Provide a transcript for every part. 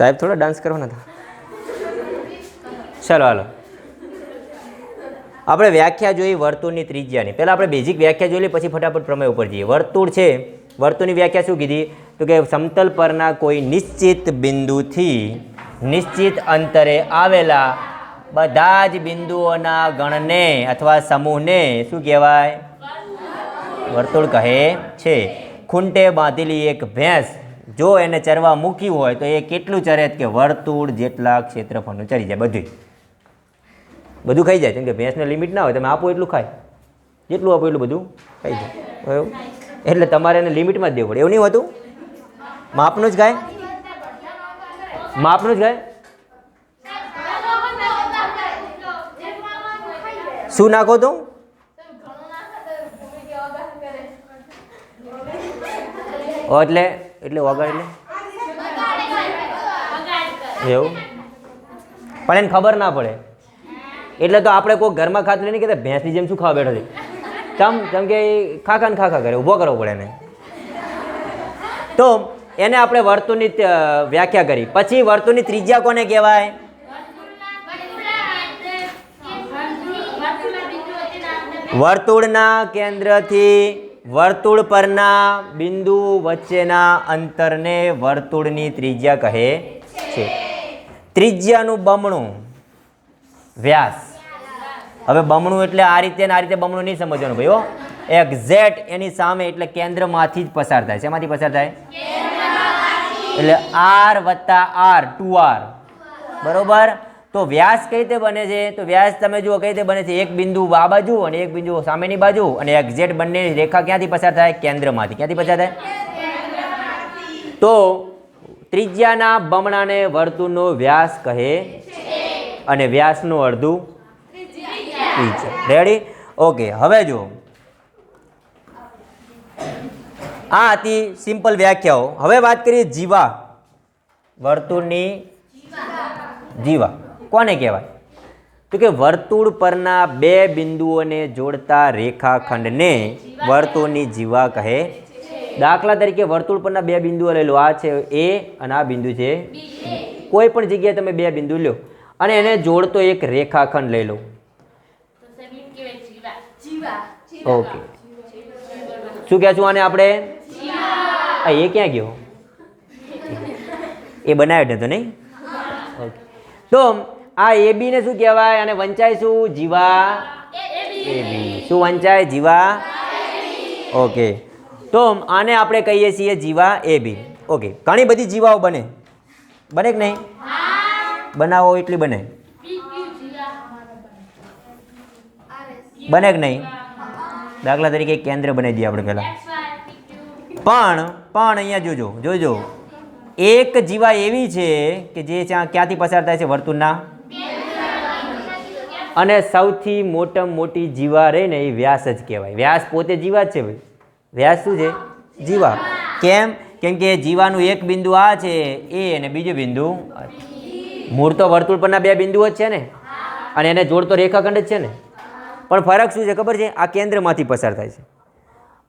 સાહેબ થોડા ડાન્સ કરવાના હતા. ચાલો, હાલો. આપણે વ્યાખ્યા જોઈ વર્તુળની ત્રિજ્યાની. પહેલાં આપણે બેઝિક વ્યાખ્યા જોઈ લઈએ, પછી ફટાફટ પ્રમેય ઉપર જઈએ. વર્તુળ છે, વર્તુળની વ્યાખ્યા શું કીધી? તો કે સમતલ પરના કોઈ નિશ્ચિત બિંદુથી નિશ્ચિત અંતરે આવેલા બધા જ બિંદુઓના ગણને અથવા સમૂહને શું કહેવાય? વર્તુળ કહે છે. ખૂંટે બાંધેલી એક ભેંસ જો એને ચરવા મૂકી હોય તો એ કેટલું ચરે કે વર્તુળ જેટલા ક્ષેત્રફળનું ચરી જાય બધું બધું ખાઈ જાય કેમ કે ભેંસને લિમિટ ના હોય તમે આપો એટલું ખાય. જેટલું આપો એટલું બધું ખાઈ જાય. બરાબર? એટલે તમારે એને લિમિટમાં જ દેવું પડે. એવું નહીં હોતું? માપનું જ ખાય માપનું જ ખાય શું નાખો તું? એટલે એટલે વગાડ એટલે એવું? પણ એને ખબર ના પડે. એટલે તો આપણે કોઈ ઘરમાં ખાતરી નહીં કહેતા, ભેંસની જેમ શું ખાવા બેઠો છે? ચમ ચમ કે, ખાખા ને ખાખા કરે, ઊભો કરવો પડે એને. તો એને આપણે વર્તુળની વ્યાખ્યા કરી. પછી વર્તુળની ત્રિજ્યા કોને કહેવાય? વર્તુળના કેન્દ્રથી વર્તુળ પરના બિંદુ વચ્ચેના અંતરને વર્તુળની ત્રિજ્યા કહે છે. ત્રિજ્યાનું બમણું વ્યાસ. હવે બમણું એટલે આ રીતે આ રીતે બમણું નહીં સમજવાનું ભાઈઓ એક્ઝેક્ટ એની સામે એટલે કેન્દ્રમાંથી જ પસાર થાય. શેમાંથી પસાર થાય? એટલે આર વત્તા આર ટુ આર બરોબર? તો વ્યાસ કઈ રીતે બને છે? તો વ્યાસ તમે જુઓ કઈ રીતે બને છે? એક બિંદુ આ બાજુ અને એક બિંદુ સામેની બાજુ અને એક્ઝેક્ટ બંને રેખા ક્યાંથી પસાર થાય? કેન્દ્રમાંથી. ક્યાંથી પસાર થાય? તો ત્રિજ્યાના બમણાને વર્તુળનો વ્યાસ કહે અને વ્યાસનું અડધું ત્રિજ્યા. રેડી ઓકે હવે જુઓ. આ હતી સિમ્પલ વ્યાખ્યાઓ. હવે વાત કરીએ જીવા. વર્તુળની જીવા. કોને કહેવાય? તો કે વર્તુળ પરના બે બિંદુઓને જોડતા રેખાખંડને વર્તુળની જીવા કહે દાખલા તરીકે વર્તુળ પરના બે બિંદુઓ લઈ લો. આ છે એ અને આ બિંદુ છે કોઈ પણ જગ્યાએ તમે બે બિંદુ લો અને એને જોડતો એક રેખાખંડ લઈ લો. ઓકે. શું કહે છું આને આપણે? એ ક્યાં ગયો? એ બનાવ્યો તો નહીં? ઓકે. તો આ એ બી ને શું કહેવાય? અને વંચાય શું? જીવા. એ બી શું વંચાય? જીવા. ઓકે તો આને આપણે કહીએ છીએ જીવા એ બી ઓકે ઘણી બધી જીવાઓ બને. બને કે નહીં? બનાવો એટલી બને. બને કે નહીં? દાખલા તરીકે કેન્દ્ર બનાવી દઈએ આપણે પહેલાં. પણ પણ અહીંયા જોજો જોજો. એક જીવા એવી છે કે જે ક્યાંથી પસાર થાય છે? વર્તુળના. અને સૌથી મોટામાં મોટી જીવા રહે ને એ વ્યાસ જ કહેવાય. વ્યાસ પોતે જીવા જ છે ભાઈ. વ્યાસ શું છે? જીવા. કેમ? કેમ કે જીવાનું એક બિંદુ આ છે, એ અને બીજું બિંદુ મૂળ તો વર્તુળ પરના બે બિંદુઓ જ છે ને? અને એને જોડતો રેખાખંડ જ છે ને? પણ ફરક શું છે ખબર છે? આ કેન્દ્રમાંથી પસાર થાય છે.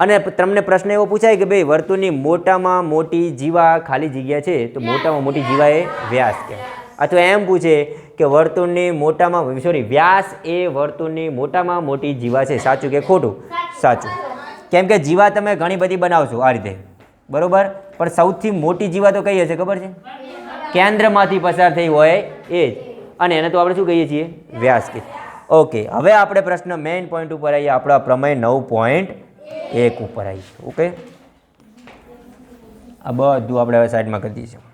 અને તમને પ્રશ્ન એવો પૂછાય કે ભાઈ, વર્તુળની મોટામાં મોટી જીવા ખાલી જગ્યા છે, તો મોટામાં મોટી જીવા એ વ્યાસ કહેવાય. અથવા એમ પૂછે કે વર્તુળની મોટામાં સોરી વ્યાસ એ વર્તુળની મોટામાં મોટી જીવા છે. સાચું કે ખોટું? સાચું. કેમ કે જીવા તમે ઘણી બધી બનાવશો આ રીતે. બરાબર? પણ સૌથી મોટી જીવા તો કઈ હશે ખબર છે? કેન્દ્રમાંથી પસાર થઈ હોય એ જ. અને એને તો આપણે શું કહીએ છીએ? વ્યાસ કે ઓકે હવે આપણે પ્રશ્ન મેઇન પોઈન્ટ ઉપર આવીએ. આપણા પ્રમેય નવ પોઈન્ટ એક ઉપર આવીએ ઓકે? આ બધું આપણે હવે સાઈડમાં કરી દઈશું.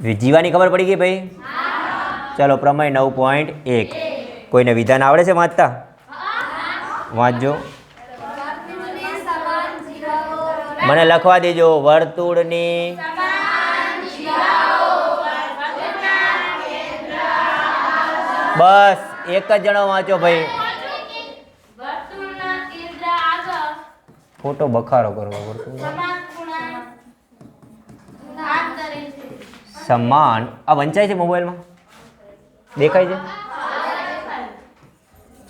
જીવાની ખબર પડી ગઈ ભાઈ? ચાલો પ્રમેય નવ પોઈન્ટ એક. કોઈને વિધાન આવડે છે વાંચતા? વાંચજો. મને લખવા દેજો વર્તુળની બસ એક જ જણો વાંચો ભાઈ. ફોટો બખારો કરવો વર્તુળ સમાન ખૂણા અંતરે છે સમાન. આ વંચાય છે મોબાઈલમાં? દેખાય છે?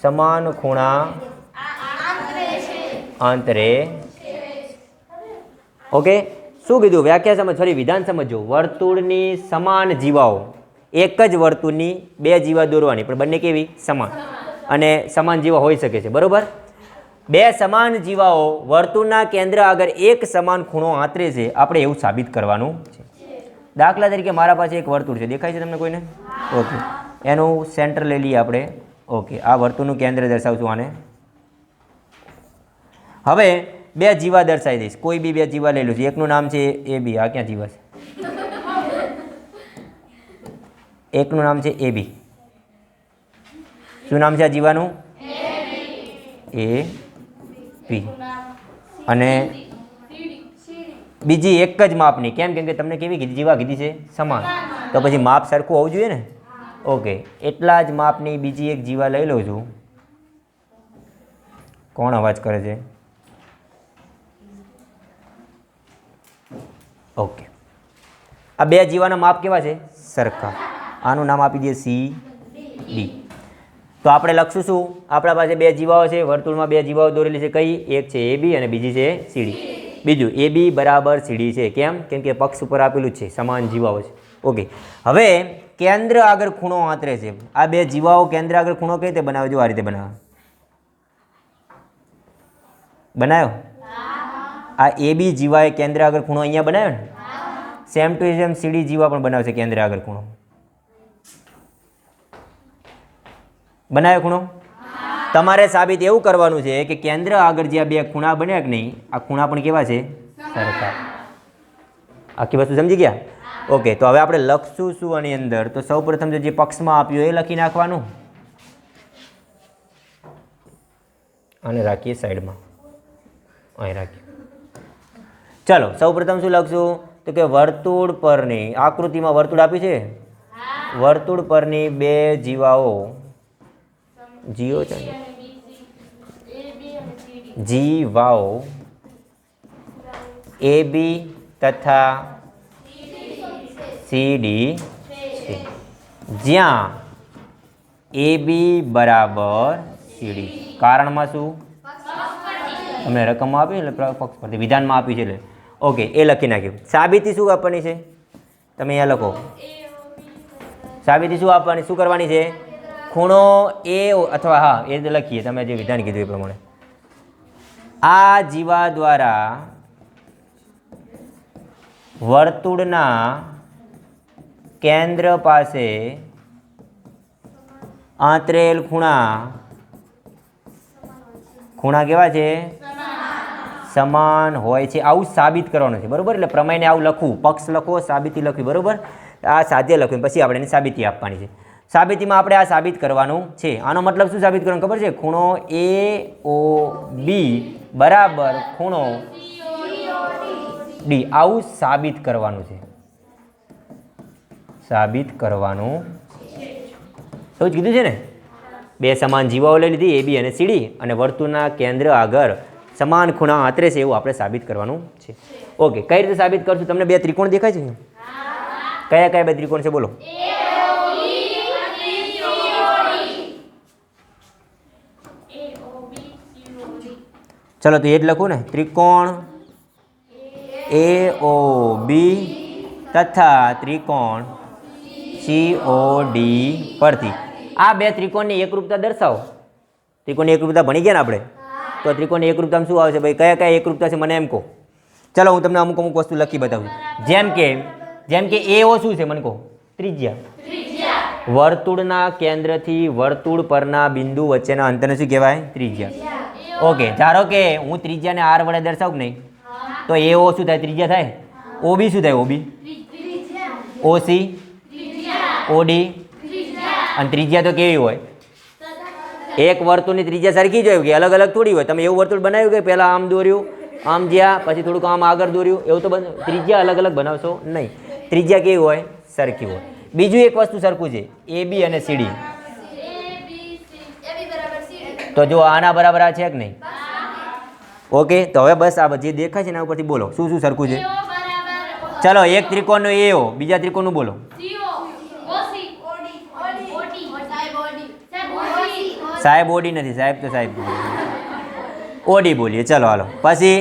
સમાન ખૂણા અંતરે ઓકે, શું કીધું? વ્યાખ્યા સમજ સોરી વિધાન સમજો. વર્તુળની સમાન જીવાઓ. એક જ વર્તુળની બે જીવા દોરવાની, પણ બંને કેવી? સમાન. અને સમાન જીવા હોઈ શકે છે, બરોબર? બે સમાન જીવાઓ વર્તુળના કેન્દ્ર આગળ એક સમાન ખૂણો આંતરે છે, આપણે એવું સાબિત કરવાનું છે. દાખલા તરીકે મારા પાસે એક વર્તુળ છે. દેખાય છે તમને કોઈને? ઓકે. એનું સેન્ટર લઈ લઈએ આપણે. ઓકે. આ વર્તુળનું કેન્દ્ર દર્શાવશું આને. હવે બે જીવા દર્શાવી દઈશ. કોઈ બી બે જીવા લઈ લઉં છું એકનું નામ છે એ બી. આ ક્યાં જીવા છે? એકનું નામ છે એ બી. શું નામ છે આ જીવાનું? એ બી. અને બીજી એક જ માપની. કેમ? કેમ કે તમને કેવી કીધી? જીવા કીધી છે? સમાન. તો પછી માપ સરખું હોવું જોઈએ ને? ઓકે. એટલા જ માપની બીજી એક જીવા લઈ લઉં છું. કોણ અવાજ કરે છે? ઓકે. આ બે જીવાના માપ કેવા છે? સરખા. આનું નામ આપી દઈએ સી, ડી. તો આપણે લખશું શું? આપણા પાસે બે જીવાઓ છે. વર્તુળમાં બે જીવાઓ દોરેલી છે. કઈ? એક છે એ બી અને બીજી છે સીડી બીજું, એ બી બરાબર સીડી છે. કેમ? કેમ કે પક્ષ ઉપર આપેલું છે, સમાન જીવાઓ છે. ઓકે. હવે, કેન્દ્ર આગળ ખૂણો આંતરે છે. આ બે જીવાઓ કેન્દ્ર આગળ ખૂણો કઈ રીતે બનાવે? આ રીતે બનાવે. બનાવ્યો આ એ બી જીવાએ કેન્દ્ર આગળ ખૂણો અહીંયા બનાવ્યો ને? સેમ ટુ સેમ સીડી જીવા પણ બનાવશે કેન્દ્ર આગળ ખૂણો. બનાવ્યો ખૂણો? તમારે સાબિત એવું કરવાનું છે કે કેન્દ્ર આગળ જે આ બે ખૂણા બન્યા કે નહીં આ ખૂણા પણ કેવા છે? સરખા. આખી વસ્તુ સમજી ગયા? ઓકે તો હવે આપણે લખશું શું આની અંદર? તો સૌ પ્રથમ જે પક્ષમાં આપ્યું એ લખી નાખવાનું. અને રાખીએ સાઈડમાં. અહીં રાખીએ. ચાલો સૌ પ્રથમ શું લખશું? તો કે વર્તુળ પરની આકૃતિમાં વર્તુળ આપી છે? વર્તુળ પરની બે જીવાઓ જીઓ છે? જી જીવાઓ એ બી તથા સી ડી છે. જ્યાં એ બી બરાબર સીડી કારણમાં શું? તમને રકમ આપી એટલે પક્ષ પરથી વિધાનમાં આપી છે એટલે. ઓકે, એ લખી નાખ્યું. સાબિતી શું આપવાની છે? તમે અહીંયા લખો. સાબિતી શું આપવાની? શું કરવાની છે? ખૂણો એ અથવા હા, એ લખીએ. તમે જે વિધાન કીધું એ પ્રમાણે. આ જીવા દ્વારા વર્તુળના કેન્દ્ર પાસે આંતરેલ ખૂણા ખૂણા કેવા છે? સમાન હોય છે. આવું સાબિત કરવાનું છે. બરોબર? એટલે પ્રમેયને આવું લખવું. પક્ષ લખો સાબિતી લખવી. બરાબર? આ સાધ્ય લખવી. પછી આપણે એની સાબિતી આપવાની છે. સાબિતીમાં આપણે આ સાબિત કરવાનું છે. આનો મતલબ શું સાબિત કરવાનું ખબર છે? ખૂણો એ, ઓ, બી બરાબર ખૂણો ડી. આવું સાબિત કરવાનું છે. સાબિત કરવાનું એવું જ કીધું છે ને? બે સમાન જીવાઓ લઈ લીધી, એ, બી અને સીડી અને વર્તુળના કેન્દ્ર આગળ સમાન ખૂણા આતરે છે એવું આપણે સાબિત કરવાનું છે. ઓકે, કઈ રીતે સાબિત કરશું? તમને બે ત્રિકોણ દેખાય છે? કયા કયા બે ત્રિકોણ છે? બોલો. ચલો તો એ જ લખું ને. ત્રિકોણ એ ઓ બી તથા ત્રિકોણ સી ઓ ડી પરથી. આ બે ત્રિકોણની એકરૂપતા દર્શાવો. ત્રિકોણની એકરૂપતા ભણી ગયા ને આપણે? તો ત્રિકોણની એકરૂપતામાં શું આવશે ભાઈ? કયા કયા એકરૂપતા છે મને એમ કહો. ચલો હું તમને અમુક અમુક વસ્તુ લખી બતાવું. જેમ કે જેમ કે એ ઓ શું છે મને કહો? ત્રિજ્યા. વર્તુળના કેન્દ્રથી વર્તુળ પરના બિંદુ વચ્ચેના અંતરને શું કહેવાય? ત્રિજ્યા. ઓકે, ધારો કે હું ત્રિજ્યાને આર વડે દર્શાવું નહીં? તો એ ઓ શું થાય? ત્રિજ્યા થાય? ઓબી શું થાય? ઓબી ઓસી ઓડી અને ત્રિજ્યા તો કેવી હોય? એક વર્તુળની ત્રિજ્યા સરખી જ હોય કે અલગ અલગ થોડી હોય? તમે એવું વર્તુળ બનાવ્યું કે પહેલાં આમ દોર્યું, આમ જ્યાં, પછી થોડુંક આમ આગળ દોર્યું, એવું તો ત્રિજ્યા અલગ અલગ બનાવશો નહીં. ત્રિજ્યા કેવી હોય? સરખી હોય. બીજું એક વસ્તુ સરખું છે. એ બી અને સીડી તો જો આના બરાબર આ છે કે નહીં? ઓકે તો હવે બસ આ જે દેખાય છે એના ઉપરથી બોલો. શું શું સરખું છે? ચલો એક ત્રિકોણનો એઓ બીજા ત્રિકોણનું બોલો. સાહેબ ઓડી. નથી. સાહેબ તો સાહેબ ઓડી બોલીએ. ચલો હાલો. પછી?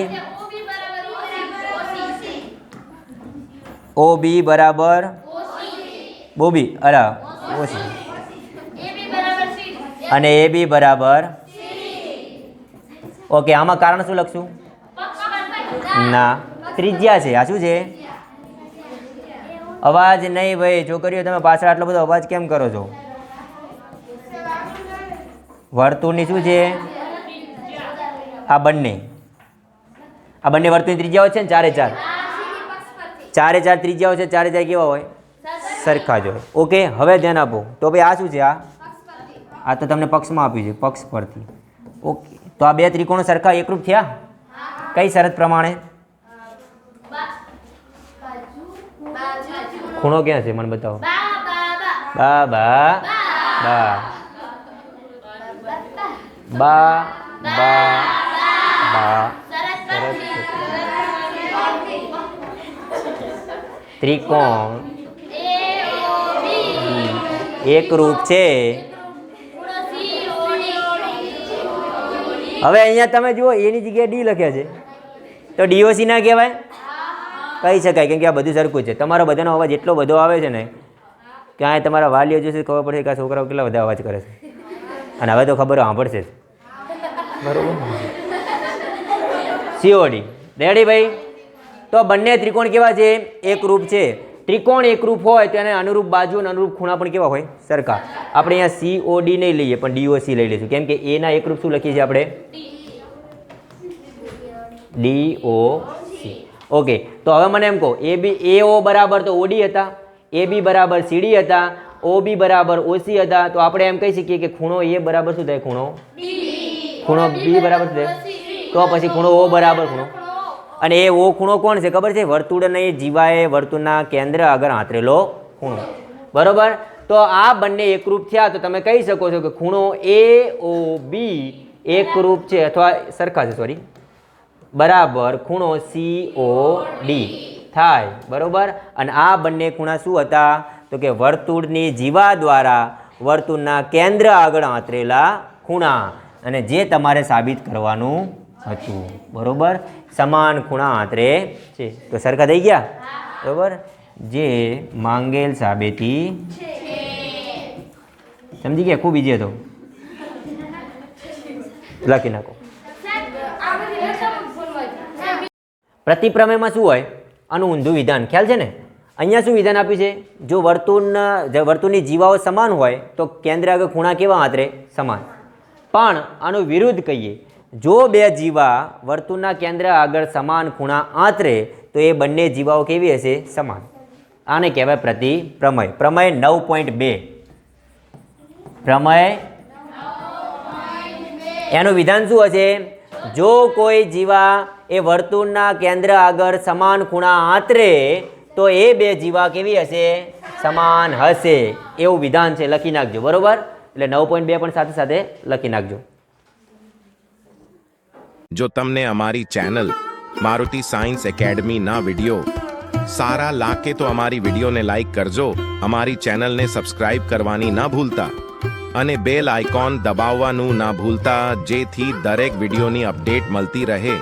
ઓ બી બરાબર. બોબી અરા ઓસી. અને એ બી બરાબર. ઓકે, આમાં કારણ શું લખશું? ના. ત્રિજ્યા છે. આ શું છે? અવાજ નહીં ભાઈ. છોકરીઓ, તમે પાછળ આટલો બધો અવાજ કેમ કરો છો? વર્તુળની શું છે? આ બંને. આ બંને વર્તુળની ત્રિજ્યાઓ છે ને? ચારે ચાર. ચારે ચાર ત્રિજ્યાઓ છે. ચારે ચાર કેવા હોય? સરખા જ હોય. ઓકે, હવે ધ્યાન આપો. તો ભાઈ આ શું છે આ? આ તો તમને પક્ષમાં આપ્યું છે. પક્ષ પરથી. ઓકે. તો આ બે ત્રિકોણ સરખા એકરૂપ થયા? કઈ શરત પ્રમાણે? ખૂણો ક્યાં છે? મને બતાવો. બા બા બા. બા બા બા. ત્રિકોણ. એકરૂપ છે. હવે અહીંયા તમે જુઓ, એની જગ્યાએ ડી લખ્યા છે. તો ડીઓસી ના કહેવાય? કહી શકાય, કેમ કે આ બધું સરખું છે. તમારો બધાનો અવાજ એટલો બધો આવે છે ને, કે આ તમારા વાલીઓ જોશે ખબર પડશે કે આ છોકરાઓ કેટલા બધા અવાજ કરે છે. અને હવે તો ખબર સાંભળશે જ. બરોબર સીઓડી રેડી ભાઈ? તો બંને ત્રિકોણ કેવા છે? એકરૂપ છે. ત્રિકોણ એકરૂપ હોય તો એને અનુરૂપ બાજુ અને અનુરૂપ ખૂણા પણ કેવા હોય? સરખા. આપણે અહીંયા સી ઓ ડી નહીં લઈએ પણ ડીઓસી લઈ લઈશું. કેમ કે એના એકરૂપ શું લખીએ છીએ આપણે? ડી ઓ સી ઓકે તો હવે મને એમ કહો એ બી એ ઓ બરાબર તો ઓડી હતા. એ બી બરાબર સીડી હતા. ઓ બી બરાબર ઓસી હતા. તો આપણે એમ કહી શકીએ કે ખૂણો એ બરાબર શું થાય? ખૂણો? ખૂણો બી બરાબર શું થાય? તો પછી ખૂણો ઓ બરાબર ખૂણો. અને એ ઓ ખૂણો કોણ છે ખબર છે? વર્તુળને જીવાએ વર્તુળના કેન્દ્ર આગળ આંતરેલો ખૂણો. બરોબર? તો આ બંને એકરૂપ થયા, તો તમે કહી શકો છો કે ખૂણો એ ઓ બી એકરૂપ છે, અથવા સરખા છે સોરી બરાબર, ખૂણો સી ઓ ડી થાય, બરોબર? અને આ બંને ખૂણા શું હતા? તો કે વર્તુળની જીવા દ્વારા વર્તુળના કેન્દ્ર આગળ આંતરેલા ખૂણા. અને જે તમારે સાબિત કરવાનું હતું. બરોબર? સમાન ખૂણા આંતરે છે. તો સરખા થઈ ગયા? બરોબર? જે માંગેલ સાબેતી સમજી ગયા? ખૂબ બીજી હતો. લખી નાખો. પ્રતિપ્રમેયમાં શું હોય? આનું ઊંધું વિધાન. ખ્યાલ છે ને? અહીંયા શું વિધાન આપ્યું છે? જો વર્તુળના વર્તુળની જીવાઓ સમાન હોય, તો કેન્દ્ર આગળ ખૂણા કેવા આંતરે? સમાન. પણ આનું વિરુદ્ધ કહીએ જો બે જીવા વર્તુળના કેન્દ્ર આગળ સમાન ખૂણા આંતરે, તો એ બંને જીવાઓ કેવી હશે? સમાન. આને કહેવાય પ્રતિ પ્રમય. પ્રમેય નવ પોઈન્ટ બે. પ્રમેય એનું વિધાન શું હશે? જો કોઈ જીવા એ વર્તુળના કેન્દ્ર આગળ સમાન ખૂણા આંતરે, તો એ બે જીવા કેવી હશે? સમાન હશે. એવું વિધાન છે. લખી નાખજો. બરોબર? એટલે નવ પોઈન્ટ બે પણ સાથે સાથે લખી નાખજો. જો તમને અમારી ચેનલ મારુતિ સાયન્સ એકેડમીના વીડિયો સારા લાગે તો અમારી વિડીયોને લાઈક કરજો, અમારી ચેનલને સબસ્ક્રાઇબ કરવાની ના ભૂલતા અને બેલ આઇકોન દબાવવાનું ના ભૂલતા, જેથી દરેક વિડીયોની અપડેટ મળતી રહે.